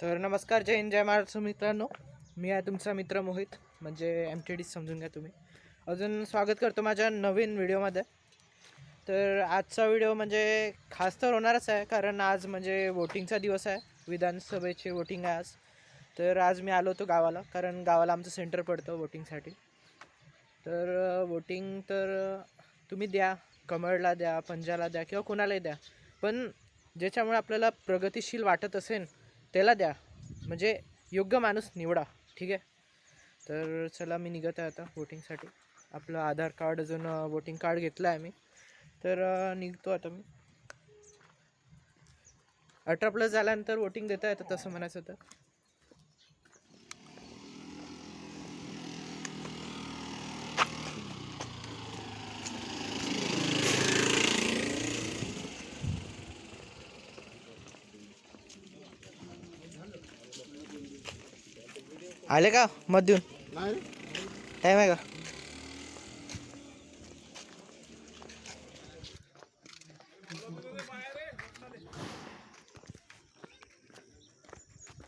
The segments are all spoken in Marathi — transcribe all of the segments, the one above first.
तर नमस्कार जय हिंद जय महाराष्ट्र. मित्रांनो मी आहे तुमचा मित्र मोहित म्हणजे एम टी डी समजून घ्या तुम्ही. अजून स्वागत करतो माझ्या नवीन व्हिडिओमध्ये. तर आजचा व्हिडिओ म्हणजे खास तर होणारच आहे कारण आज म्हणजे वोटिंगचा दिवस आहे. विधानसभेची वोटिंग आहे आज. तर आज मी आलो होतो गावाला कारण गावाला आमचं सेंटर पडतं वोटिंगसाठी. तर वोटिंग तर तुम्ही द्या कमळला द्या पंजाला द्या किंवा कोणालाही द्या. पण ज्याच्यामुळे आपल्याला प्रगतिशील वाटत असेल त्याला द्या. म्हणजे योग्य माणूस निवडा. ठीक आहे? तर चला मी निघत आहे आता वोटिंगसाठी आपलं आधार कार्ड अजून वोटिंग कार्ड घेतलं आहे मी. तर निघतो आता मी. अठरा प्लस झाल्यानंतर वोटिंग देता येतं तसं म्हणायचं होतं आले का? मत देऊन. टाईम आहे का?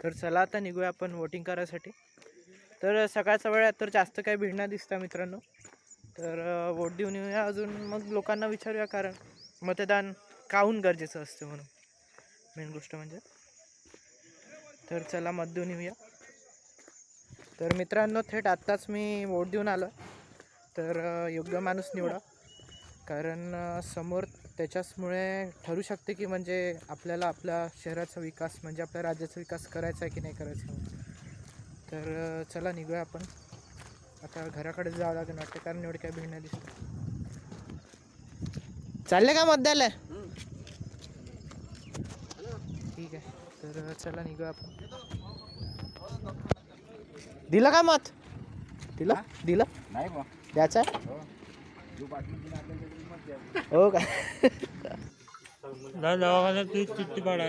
तर चला आता निघूया आपण वोटिंग करायसाठी. तर सकाळचा वेळ तर जास्त काही भिडणार दिसतं मित्रांनो. तर वोट देऊन येऊया अजून. मग लोकांना विचारूया कारण मतदान काहून गरजेचं असतं म्हणून. मेन गोष्ट म्हणजे. तर चला मत देऊन येऊया. तर मित्रांनो थेट आत्ताच मी वोट देऊन आलो. तर योग्य माणूस निवडा. कारण समोर त्याच्याचमुळे ठरू शकते की म्हणजे आपल्याला आपल्या शहराचा विकास म्हणजे आपल्या राज्याचा विकास करायचा आहे की नाही करायचा तर चला निघूया आपण. आता घराकडे जावं लागेल वाटतं कारण एवढे काय भिडणं दिसतं. चालले का मतदायला ठीक आहे. तर चला निघूया आपण. दिलं का मत? दिलं? दिलं? नाही बा द्यायचं? जो द्या. हो का? दवाखान्यात तीच चिट्टी पाडा